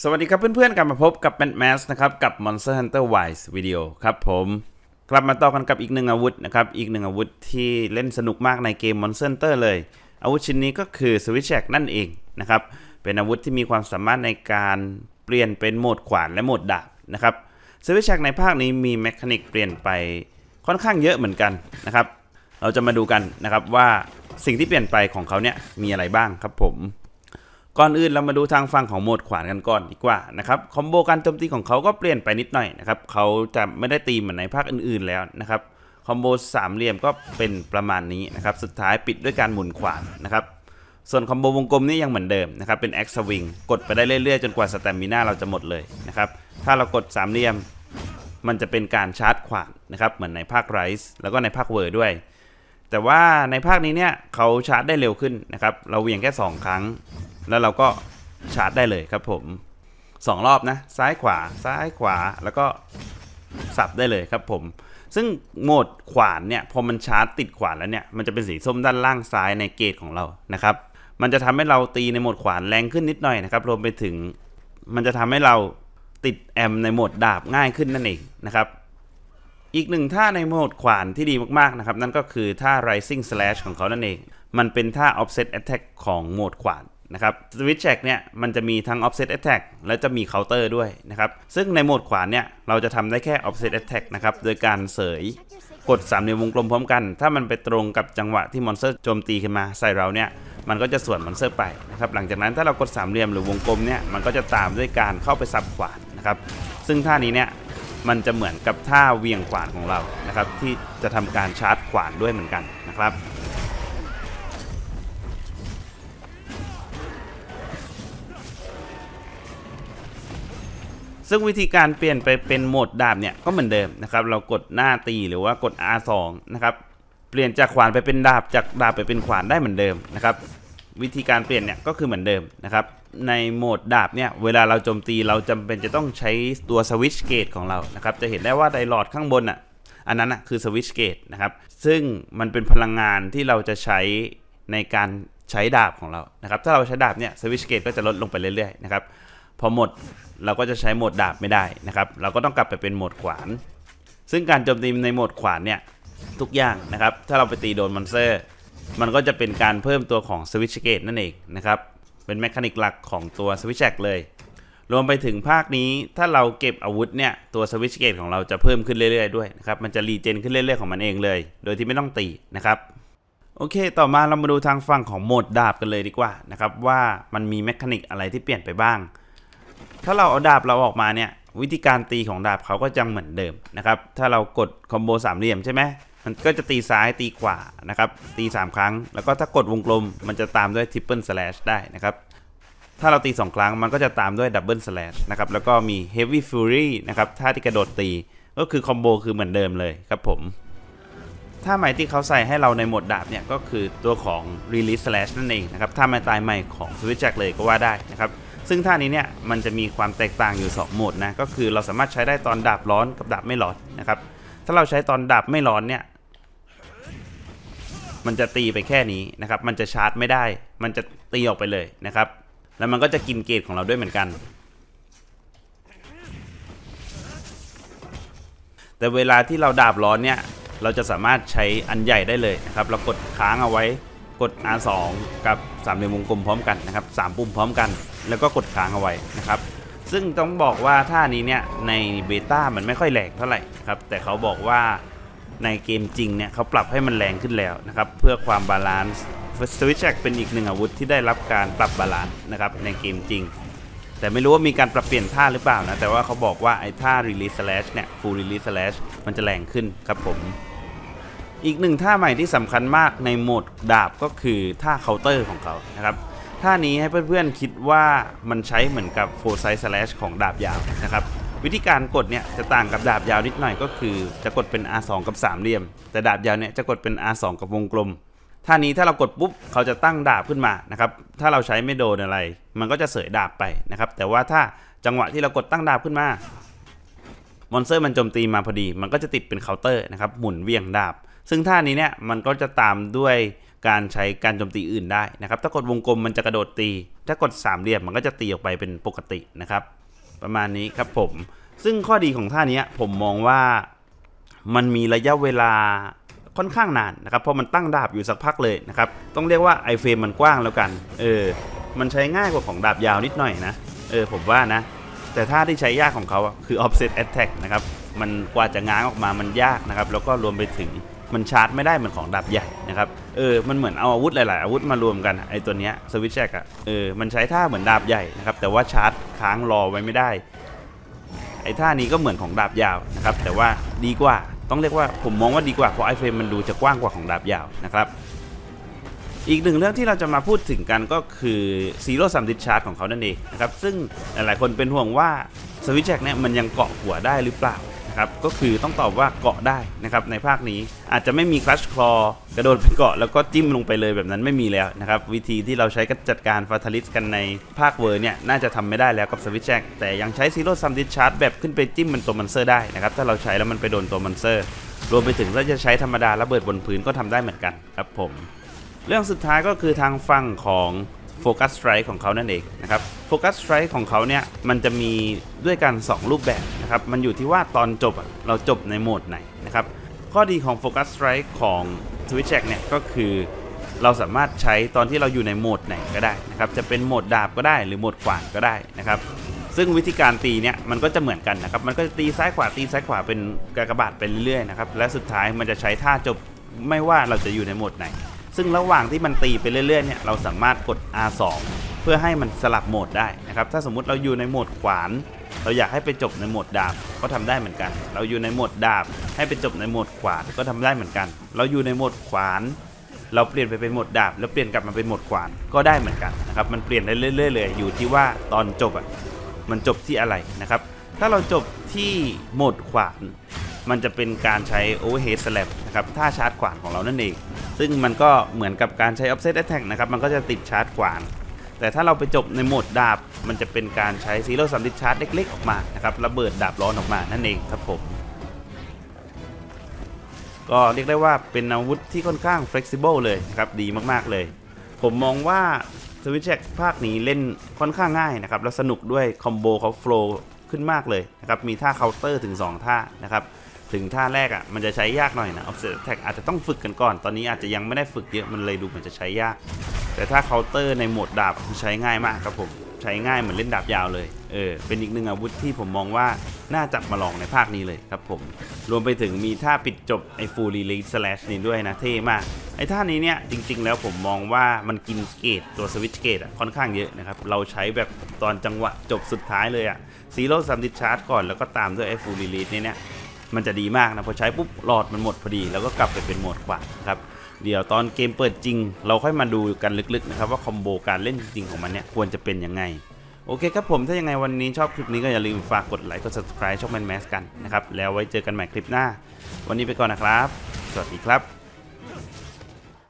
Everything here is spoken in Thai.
สวัสดีครับเพื่อนๆ กลับมาพบกับแมนแมสนะครับกับ Monster Hunter Wise วิดีโอครับผมกลับมาต่อกันกับอีกหนึ่งอาวุธนะครับอีกหนึ่งอาวุธที่เล่นสนุกมากในเกม Monster Hunter เลย อาวุธชิ้นนี้ก็คือ Switch Jack นั่นเองนะครับเป็นอาวุธที่มีความสามารถในการเปลี่ยนเป็นโหมดขวานและโหมดดาบนะครับ Switch Jack ในภาคนี้มีแมคานิกเปลี่ยนไปค่อนข้างเยอะเหมือนกันนะครับ เราจะมาดูกันนะครับว่าสิ่งที่เปลี่ยนไปของเขาเนี่ยมีอะไรบ้างครับผม ก่อนอื่นเรามาดูทางฝั่งของโหมดขวานกันก่อนดีกว่านะครับคอมโบการโจมตีของเขาก็เปลี่ยนไปนิดหน่อยนะครับเขาจะไม่ได้ตีเหมือนในภาคอื่นๆแล้วนะครับคอมโบสามเหลี่ยมก็เป็นประมาณนี้นะครับสุดท้ายปิดด้วยการหมุนขวานนะครับส่วนคอมโบวงกลมนี่ยังเหมือนเดิมนะครับเป็นแอคสวิงกดไปได้เรื่อยๆ จนกว่าสแตมิน่าเราจะหมดเลยนะครับถ้าเรากดสามเหลี่ยมมันจะเป็นการชาร์จขวานนะครับเหมือนในภาคไรส์แล้วก็ในภาคเวอร์ด้วย แต่ว่าในภาคนี้เนี่ยเขาชาร์จได้เร็วขึ้นนะครับเราเวียงแค่ 2 ครั้ง แล้วเราก็ชาร์จได้เลยครับผม 2 รอบนะ ซ้ายขวาซ้ายขวาแล้วก็สับได้เลยครับผม ซึ่งโหมดขวานเนี่ยพอมันชาร์จติดขวานแล้วเนี่ยมันจะเป็นสีส้มด้านล่างซ้ายในเกตของเรานะครับ มันจะทำให้เราตีในโหมดขวานแรงขึ้นนิดหน่อยนะครับรวมไปถึงมันจะทำให้เราติดแอมในโหมดดาบง่ายขึ้นนั่นเองนะครับอีกหนึ่งท่าในโหมดขวานที่ดีมากๆนะครับ นั่นก็คือท่า rising slash ของเขานั่นเอง มันเป็นท่า offset attack ของโหมดขวาน นะครับ switch jack เนี่ยมันจะมีทั้ง offset attack และจะมี counter ด้วยนะครับ ซึ่งในโหมดขวานเนี่ยเราจะทำได้แค่ offset attack นะครับ โดยการเสยกดสามเหลี่ยมวงกลมพร้อมกัน ถ้ามันไปตรงกับจังหวะที่มอนสเตอร์โจมตีขึ้นมาใส่เราเนี่ย มันก็จะสวนมอนสเตอร์ไปนะครับ หลังจากนั้นถ้าเรากดสามเหลี่ยมหรือวงกลมเนี่ย มันก็จะตามด้วยการเข้าไปซับขวานนะครับ ซึ่งท่านี้เนี่ย มันจะเหมือนกับท่าเวียงขวานของเรา นะครับ ที่จะทำการชาร์จขวานด้วยเหมือนกันนะครับ ซึ่งวิธีการเปลี่ยนไปเป็นโหมดดาบเนี่ยก็เหมือนเดิมนะครับเรากดหน้าตีหรือว่ากด R2 นะครับเปลี่ยนจากขวานไปเป็นดาบจากดาบไปเป็นขวานได้เหมือนเดิมนะครับวิธีการเปลี่ยนเนี่ยก็คือเหมือนเดิมนะครับในโหมดดาบเนี่ยเวลาเราโจมตีเราจำเป็นจะต้องใช้ตัวสวิตช์เกตของเรานะครับจะเห็นได้ว่าไดหลอดข้างบนอะอันนั้นอะคือสวิตช์เกตนะครับซึ่งมันเป็นพลังงานที่เราจะใช้ในการใช้ดาบของเรานะครับถ้าเราใช้ดาบเนี่ยสวิตช์เกตก็จะลดลงไปเรื่อยๆนะครับพอหมด เราก็จะใช้โหมดดาบไม่ได้นะครับ เราก็ต้องกลับไปเป็นโหมดขวาน ซึ่งการโจมตีในโหมดขวานเนี่ยทุกอย่างนะครับ ถ้าเราไปตีโดนมอนสเตอร์ มันก็จะเป็นการเพิ่มตัวของสวิตช์เกตนั่นเองนะครับ เป็นแมคานิกหลักของตัวสวิตช์แ c กเลย รวมไปถึงภาคนี้ถ้าเราเก็บอาวุธเนี่ยตัวสวิตช์เกตของเราจะเพิ่มขึ้นเรื่อยๆด้วยนะครับ มันจะรีเจนขึ้นเรื่อยๆของมันเองเลย โดยที่ไม่ต้องตีนะครับโอเค ต่อมาเรามาดูทางฝั่งของโหมดดาบกันเลยดีกว่านะครับว่ามันมีแมคานิกอะไรที่เปลี่ยนไปบ้าง ถ้าเราเอาดาบเราออกมาเนี่ยวิธีการตีของดาบเขาก็จะเหมือนเดิมนะครับ ถ้าเรากดคอมโบสามเหลี่ยมใช่ไหมมันก็จะตีซ้ายตีขวานะครับ ตี 3 ครั้ง แล้วก็ถ้ากดวงกลมมันจะตามด้วยทริปเปิลสแลชได้นะครับ ถ้าเราตี 2 ครั้งมันก็จะตามด้วยดับเบิลสแลชนะครับ แล้วก็มีเฮฟวี่ฟิวรี่นะครับท่าที่กระโดดตีก็คือคอมโบคือเหมือนเดิมเลยครับผมท่าใหม่ที่เขาใส่ให้เราในโหมดดาบเนี่ยก็คือตัวของ Release Slash นั่นเองนะครับท่าไม้ตายใหม่ของ Switch Jack เลยก็ว่าได้นะครับ ซึ่งท่านี้เนี่ยมันจะมีความแตกต่างอยู่ 2 โหมดนะก็คือเราสามารถใช้ได้ตอนดาบร้อนกับดาบไม่ร้อนนะครับถ้าเราใช้ตอนดาบไม่ร้อนเนี่ยมันจะตีไปแค่นี้นะครับ มันจะชาร์จไม่ได้ มันจะตีออกไปเลยนะครับ แล้วมันก็จะกินเกรดของเราด้วยเหมือนกัน แต่เวลาที่เราดาบร้อนเนี่ย เราจะสามารถใช้อันใหญ่ได้เลยนะครับ เรากดค้างเอาไว้ กด R2 กับสามเหลี่ยมวงกลมพร้อมกันนะครับสามปุ่มพร้อมกัน แล้วก็กดค้างเอาไว้นะครับซึ่งต้องบอกว่าท่านี้เนี่ยในเบต้ามันไม่ค่อยแรงเท่าไหร่นะครับแต่เขาบอกว่าในเกมจริงเนี่ยเขาปรับให้มันแรงขึ้นแล้วนะครับเพื่อความบาลานซ์สวิตช์เป็นอีกหนึ่งอาวุธที่ได้รับการปรับบาลานซ์นะครับในเกมจริง แต่ไม่รู้ว่ามีการปรับเปลี่ยนท่าหรือเปล่านะแต่ว่าเขาบอกว่าไอ้ท่า release slash เนี่ย full release slash มันจะแรงขึ้นครับผม อีกหนึ่งท่าใหม่ที่สำคัญมากในโหมดดาบก็คือท่าเคาน์เตอร์ของเขานะครับท่านี้ให้เพื่อนๆคิดว่ามันใช้เหมือนกับ full size slash ของดาบยาวนะครับวิธีการกดเนี่ยจะต่างกับดาบยาวนิดหน่อยก็คือ จะกดเป็น R2 กับสามเหลี่ยม แต่ดาบยาวเนี่ยจะกดเป็น R2 กับวงกลมท่านี้ถ้าเรากดปุ๊บเขาจะตั้งดาบขึ้นมานะครับถ้าเราใช้ไม่โดนอะไร มันก็จะเสยดาบไปนะครับแต่ว่าถ้าจังหวะที่เรากดตั้งดาบขึ้นมามอนสเตอร์มันโจมตีมาพอดี มันก็จะติดเป็นเคาน์เตอร์นะครับหมุนเวียงดาบ ซึ่งท่านี้เนี่ยมันก็จะตามด้วยการใช้การโจมตีอื่นได้นะครับ ถ้ากดวงกลมมันจะกระโดดตี ถ้ากดสามเหลี่ยมมันก็จะตีออกไปเป็นปกตินะครับ ประมาณนี้ครับผม ซึ่งข้อดีของท่านี้ผมมองว่ามันมีระยะเวลาค่อนข้างนานนะครับ เพราะมันตั้งดาบอยู่สักพักเลยนะครับ ต้องเรียกว่าไอเฟรมมันกว้างแล้วกัน เออ มันใช้ง่ายกว่าของดาบยาวนิดหน่อยนะ เออ ผมว่านะ แต่ท่าที่ใช้ยากของเขาคือ offset attack นะครับ มันกว่าจะง้างออกมามันยากนะครับ แล้วก็รวมไปถึง มันชาร์จไม่ได้เหมือนของดาบใหญ่นะครับเออมันเหมือนเอาอาวุธหลาย ๆ อาวุธมารวมกันไอตัวเนี้ยสวิตช์แจ็คอะเออมันใช้ท่าเหมือนดาบใหญ่นะครับแต่ว่าชาร์จค้างรอไว้ไม่ได้ ไอ้ท่านี้ก็เหมือนของดาบยาวนะครับแต่ว่าดีกว่าต้องเรียกว่าผมมองว่าดีกว่าเพราะไอเฟรมมันดูจะกว้างกว่าของดาบยาวนะครับอีกหนึ่งเรื่องที่เราจะมาพูดถึงกันก็คือซีโร่ซัมดิชาร์จของเขานั่นเองนะครับซึ่งหลายๆคนเป็นห่วงว่าสวิตช์แจ็คเนี่ยมันยังเกาะหัวได้หรือเปล่า นะครับก็คือต้องตอบว่าเกาะได้นะครับในภาคนี้อาจจะไม่มีคลัชคลอกระโดดไปเกาะแล้วก็จิ้มลงไปเลยแบบนั้นไม่มีแล้วนะครับวิธีที่เราใช้จัดการฟาทาลิสกันในภาคเวอร์เนี่ยน่าจะทำไม่ได้แล้วกับสวิตช์แจ็คแต่ยังใช้ซีโร่ซัมดิชาร์จแบบขึ้นไปจิ้มมันตัวมันเซอร์ได้นะครับถ้าเราใช้แล้วมันไปโดนตัวมันเซอร์รวมไปถึงถ้าจะใช้ธรรมดาระเบิดบนพื้นก็ทำได้เหมือนกันครับผมเรื่องสุดท้ายก็คือทางฝั่งของ โฟกัสสไตร์ของเขานั่นเองนะครับโฟกัสสไตร์ของเขาเนี่ยมันจะมีด้วยกัน 2 รูปแบบนะครับมันอยู่ที่ว่าตอนจบเราจบในโหมดไหนนะครับข้อดีของโฟกัสสไตร์ของ Switch Jack เนี่ยก็คือเราสามารถใช้ตอนที่เราอยู่ในโหมดไหนก็ได้นะครับจะเป็นโหมดดาบก็ได้หรือโหมดขวานก็ได้นะครับซึ่งวิธีการตีเนี่ยมันก็จะเหมือนกันนะครับมันก็จะตีซ้ายขวาตีซ้ายขวาเป็นกากบาทไปเรื่อยๆนะครับและสุดท้ายมันจะใช้ท่าจบไม่ว่าเราจะอยู่ในโหมดไหน ซึ่งระหว่างที่มันตีไปเรื่อยๆเนี่ยเราสามารถกด R2 เพื่อให้มันสลับโหมดได้นะครับถ้าสมมุติเราอยู่ในโหมดขวาน เราอยากให้ไปจบในโหมดดาบก็ทำได้เหมือนกัน เราอยู่ในโหมดดาบ ให้ไปจบในโหมดขวานก็ทำได้เหมือนกัน เราอยู่ในโหมดขวาน เราเปลี่ยนไปเป็นโหมดดาบ แล้วเปลี่ยนกลับมาเป็นโหมดขวานก็ได้เหมือนกันนะครับมันเปลี่ยนได้เรื่อยๆเลยอยู่ที่ว่าตอนจบอะมันจบที่อะไรนะครับถ้าเราจบที่โหมดขวาน มันจะเป็นการใช้ overhead slap นะครับท่าชาร์จขวานของเรานั่นเอง ซึ่งมันก็เหมือนกับการใช้ offset attack นะครับ มันก็จะติดชาร์จขวาน แต่ถ้าเราไปจบในโหมดดาบ มันจะเป็นการใช้ zero sum discharge เล็กๆ ออกมานะครับระเบิดดาบร้อนออกมานั่นเองครับผมก็เรียกได้ว่าเป็นอาวุธที่ค่อนข้าง flexible เลยนะครับดีมากๆเลย ผมมองว่าสวิตช์แจ็คภาคนี้เล่นค่อนข้างง่ายนะครับ แล้วสนุกด้วยคอมโบเขาโฟล์ขึ้นมากเลยนะครับ มีท่าเคาน์เตอร์ถึง 2 ท่านะครับ ถึงท่าแรกอะ่ะมันจะใช้ยากหน่อยนะ offset attack อาจจะต้องฝึกกันก่อน ตอนนี้อาจจะยังไม่ได้ฝึกเยอะมันเลยดูเหมือนจะใช้ยาก แต่ถ้าเคาน์เตอร์ในโหมดดาบคือใช้ง่ายมากครับผมใช้ง่ายเหมือนเล่นดาบยาวเลย เออ เป็นอีกหนึ่งอาวุธที่ผมมองว่าน่าจับมาลองในภาคนี้เลยครับผม รวมไปถึงมีท่าปิดจบไอ้ฟูลรีลีสแลชนี่ด้วยนะเท่มาก ไอ้ท่านี้เนี่ยจริงๆแล้วผมมองว่ามันกินเกตตัวสวิตช์เกตอะค่อนข้างเยอะนะครับ เราใช้แบบตอนจังหวะจบสุดท้ายเลยอะซีโร่ซัมดิชาร์จก่อนแล้วก็ตามด้วยไอ้ฟูลรีลีสเนี่ย มันจะดีมากนะพอใช้ปุ๊บหลอดมันหมดพอดี แล้วก็กลับไปเป็นโหมดขวานะครับเดี๋ยวตอนเกมเปิดจริง เราค่อยมาดูกันลึกๆนะครับว่าคอมโบการเล่นจริงๆของมันเนี่ยควรจะเป็นยังไงโอเคครับผม ถ้ายังไงวันนี้ชอบคลิปนี้ก็อย่าลืมฝากกดไลค์กด subscribe ช่องแมนแมสกันนะครับ แล้วไว้เจอกันใหม่คลิปหน้า วันนี้ไปก่อนนะครับ สวัสดีครับ